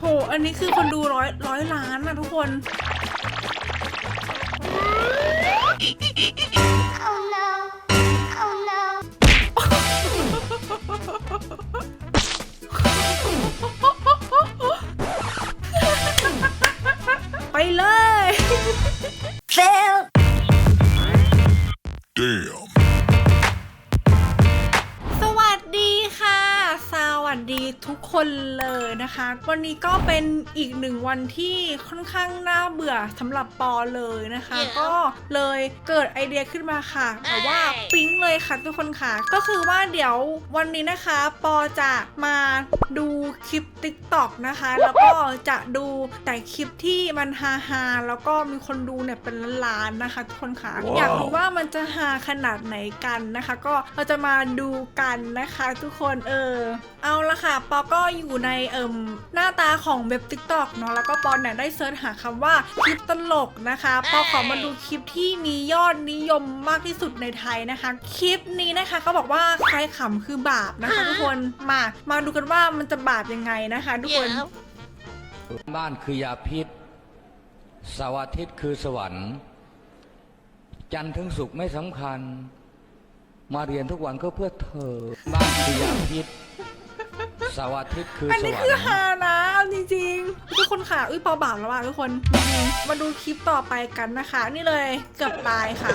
โห อันนี้คือคนดูร้อยร้อยล้านนะทุกคน Oh no. Oh no. ไปเลย Fail. Damn. ทุกคนเลยนะคะ วันนี้ก็เป็นอีกหนึ่งวันที่ค่อนข้างน่าเบื่อสำหรับปอเลยนะคะ Yeah. ก็เลยเกิดไอเดียขึ้นมาค่ะแต่ว่าเอ้ยปิ๊งเลยค่ะทุกคนค่ะ ก็คือว่าเดี๋ยววันนี้นะคะ ปอจะมาดูคลิป t ิ k t o k นะคะ แล้วก็จะดูแต่คลิปที่มันฮาฮาๆแล้วก็มีคนดูเนี่ยเป็นล้านๆนะคะทุกคนค่ะว้าวอยากรู้ว่ามันจะฮาขนาดไหนกันนะคะ ก็เราจะมาดูกันนะคะ ทุกคนเออเอาละค่ะปอก็อยู่ในเอิมหน้าตาของเว็บ TikTok เนาะแล้วก็ปอเนี่ยได้เซิร์ชหาคำว่าคลิปตลกนะคะปอขอมาดูคลิปที่มียอดนิยมมากที่สุดในไทยนะคะ คลิปนี้นะคะเขาบอกว่าใครขำคือบาปนะคะ ทุกคนมามาดูกันว่ามันจะบาปยังไงนะคะ ทุกคน Yeah. บ้านคือยาพิษเสาร์อาทิตย์คือสวรรค์ จันทร์ถึงศุกร์ไม่สำคัญ มาเรียนทุกวันก็เพื่อเธอ บ้านคือยาพิษ เสาร์อาทิตย์คืออันสนี้วรคือรค์ฮานะเอาจริงๆทุกคนค่ะอุ้ยปอบาปแล้วว่ะทุกคนมาดูคลิปต่อไปกันนะคะ นี่เลยเกือบตายค่ะ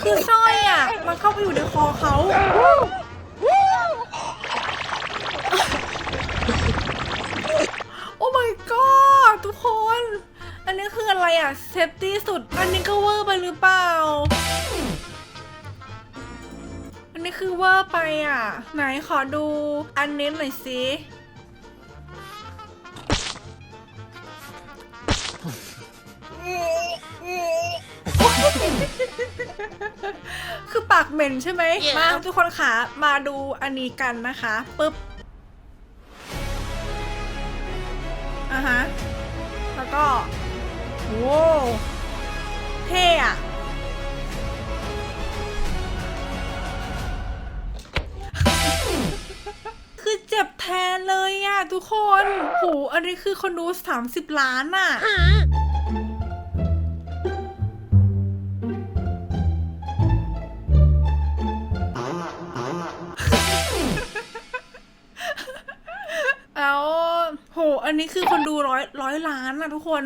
คือสร้อยอะ มันเข้าไปอยู่ในคอเขาโอ้ my god ทุกคน อันนี้คืออะไรอะเซฟตี้สุด อันนี้ก็เวอร์ไปหรือเปล่า นนี้คือเวอร์ไปอะ ไหนขอดูอันนี้หน่อยสิคือปากเหม็นใช่ไหม Yeah. มาทุกคนค่ะ มาดูอันนี้กันนะคะปึ๊บอะฮะ แล้วก็โว้เท่อะ แทนเลยอะทุกคนโหอันนี้คือคนดู30 ล้านอะแล้วโห อันนี้คือคนดูร้อยร้อยล้านอะทุกคน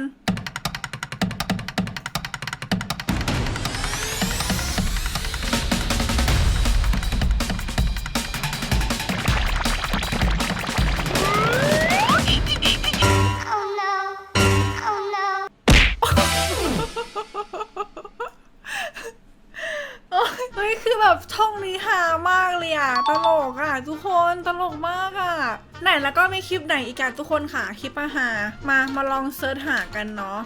แบบช่องนี้ฮามากเลยอะตลกอะทุกคนตลกมากอะไหนแล้วก็มีคลิปไหนอีกอะทุกคนค่ะคลิปอาหามามาลองเซิร์ชหากันเนาะ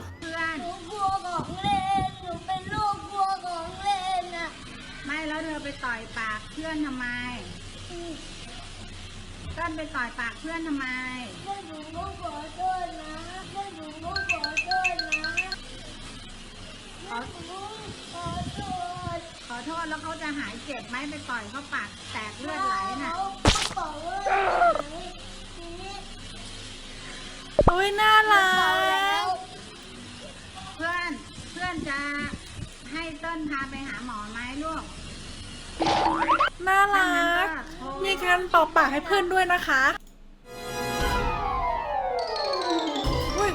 หนูกลัวของเล่นหนูเป็นลูกกลัวของเล่นอะไม่แล้วเธอไปต่อยปากเพื่อนทำไมเต้นไปต่อยปากเพื่อนทำไมเพื่อนหนูก็ขอโทษนะเพื่อนหนูก็ขอโทษนะเพื่อนหนูขอโทษข อโทษแล้วเขาจะหายเจ็บไหมไปต่อยเขาปากแตกเลือดไหลน่ะเขาบอกว่าไหนทีนี้โอ้ยน่ารัเบาแล้กวเพื่อนเพื่อนจะให้เต้นพาไปหาหมอไหมลูกน่ารัก มีการเป่าปากให้เพื่อนด้วยนะคะอุ๊ย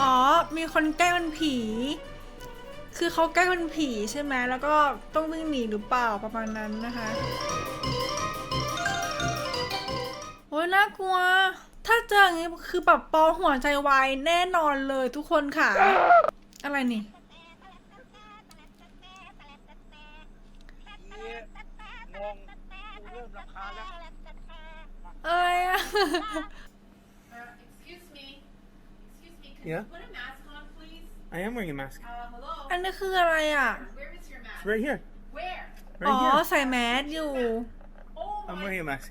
อ๋อ มีคนแกล้งเป็นผี คือเขาแกล้งเป็นผีใช่ไหมแล้วก็ต้องวิ่งหนีหรือเปล่าประมาณนั้นนะคะโอ้ยน่ากลัว ถ้าเจออย่างนี้คือแบบปอหัวใจวายแน่นอนเลยทุกคนค่ะ อะไรนี่งงกูเริ่มรำคาญแล้วอะไรอะ Excuse me. Excuse me. Can Yeah? you put a mask on, please? I am wearing a mask. Uh, hello. อันนี้คืออะไรอะ Where is your mask? It's right here. Where? อ๋อ Right here. ใส่แมสอยู่ Oh I'm my. wearing a mask.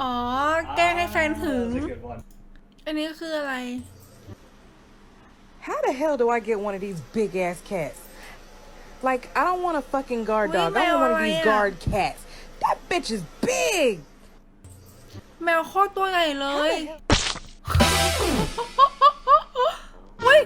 อ๋อ แกล้งให้แฟนหึงอันนี้คืออะไร How the hell do I get one of these big ass cats? Like, I don't want a fucking guard Wait, dog. I want one of Maya. these guard cats. That bitch is big. แมวโคตรตัวใหญ่เลยเฮ้ย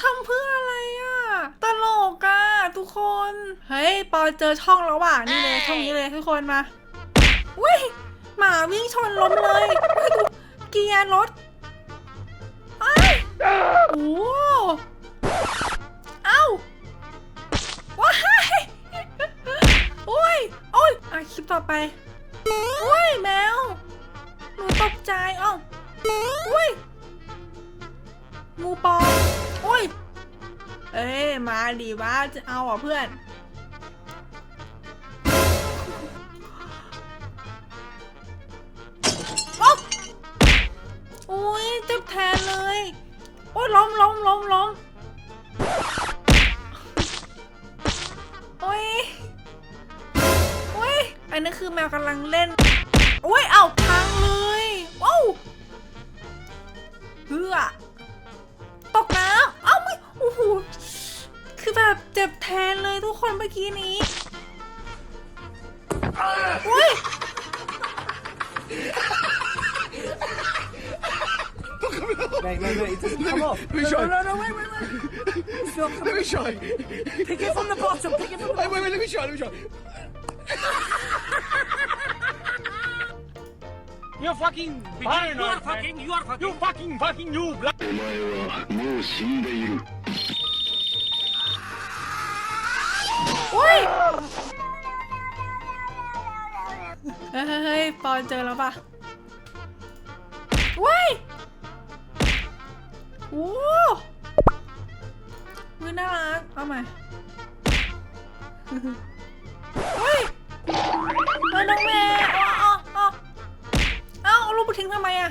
ทำเพื่ออะไรอะ ตลกอะทุกคน เฮ้ย ปอเจอช่องแล้วว่ะ นี่เลยช่องนี้เลยทุกคนมาอุ้ยหมาวิ่งชนล้มเลยเฮ้ยดูเกียร์รถไอ้ายโอ้เอ้าว้ายโอ้ยโอ้ยอะคลิปต่อไปโอ้ยแมวหนูตกใจเอ้าโอ้ยงูปอโอ้ยเอ้มาดีว่าจะเอาอะเพื่อน โอ้ยเจ็บแทนเลย โอ้ยล้มล้มล้มล้มโอ้ยโอ้ยอันนี้คือแมวกำลังเล่น โอ้ย เอาพังเลยว้าวเฮือตกน้ำเอ้าไม่โอ้โหคือแบบเจ็บแทนเลยทุกคนเมื่อกี้นี้โอ้ย Mate, mate, mate, it doesn't come off. Let me try. No, no, wait, wait, wait. It's not coming. Let me try. Pick it from the bottom. Pick it from the bottom. Wait, wait, wait, let me try, let me try. You're fucking paranoid, You are fucking, you are fucking, you fucking, fucking, you black. お前はもう死んでいる โอ้ย เฮ้ยเฮ้ยเฮ้ยปอนเจอแล้วปะเว้ย โอ้มือน่ารัก เอาใหม่เฮ้ยเฮ้ยน้องแม่เอาเอาเอาเอาเอาลูกไปทิ้งทำไมอะ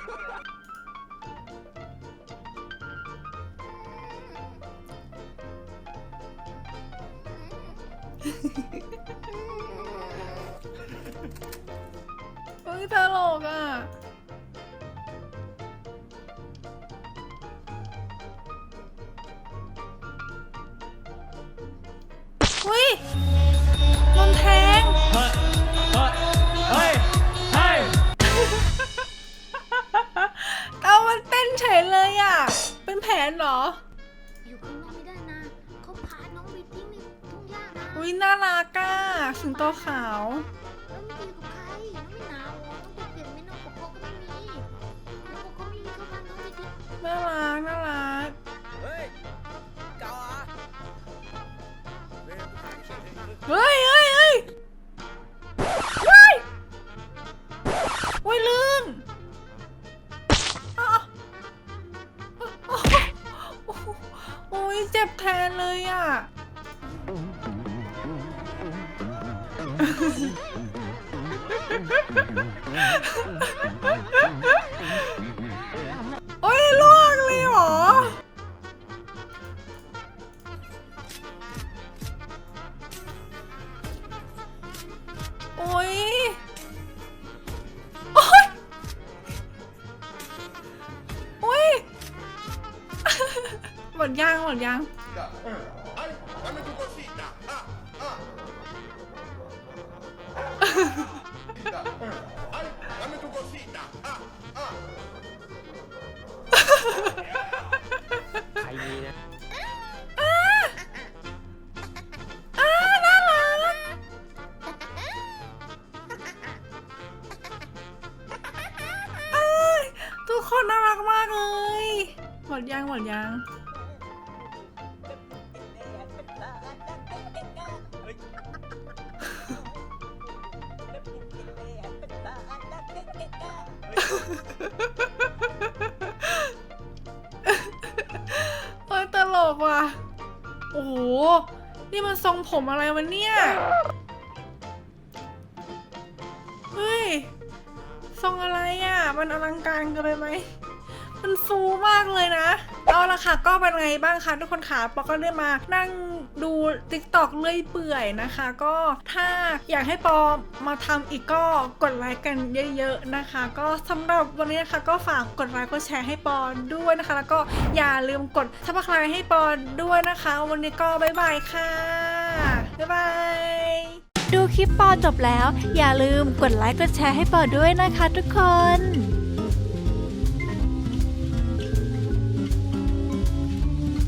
เฮ้ยโดนแทง Hey, hey. เอามันเต้นเฉยเลยอะ เป็นแผนเหรอ อยู่ข้างนอกไม่ได้นะ เขาพาน้องไปทิ้งในทุ่งหญ้านะอุ้ยน่ารักอะสิงโตขาว แล้วไม่อยู่กับใครน้องไม่หนาวเหรอน้องจะเปลี่ยนไหมน้องปกครองก็ไม่มีน้องปกครองไม่มีเขาพาน้องไปทิ้งน่ารักน่า โอ้ยลื่นโอ้ยเจ็บแทนเลยอะโใครมีนะทุกคนน่ารักมากเลย หมดยังหมดยัง ว่ะ โอ้โห นี่มันทรงผมอะไรวะเนี่ย เฮ้ย ทรงอะไรอะ มันอลังการเกันไปไหม มันฟูมากเลยนะ เอาละค่ะ ก็เป็นไงบ้างคะทุกคนขาปอก็ได้มานั่งดู t ิ k t o k เลื่อยเปื่อยนะคะ ก็ถ้าอยากให้ปอมาทำอีกก็กดไลค์กันเยอะๆนะคะ ก็สำหรับวันนี้นะคะก็ฝากกดไลค์กดแชร์ให้ปอด้วยนะคะ แล้วก็อย่าลืมกดซับสไครต์ให้ปอด้วยนะคะ วันนี้ก็บ๊ายบายค่ะบ๊ายบายดูคลิปปอจบแล้ว อย่าลืมกดไลค์กดแชร์ให้ปอด้วยนะคะทุกคน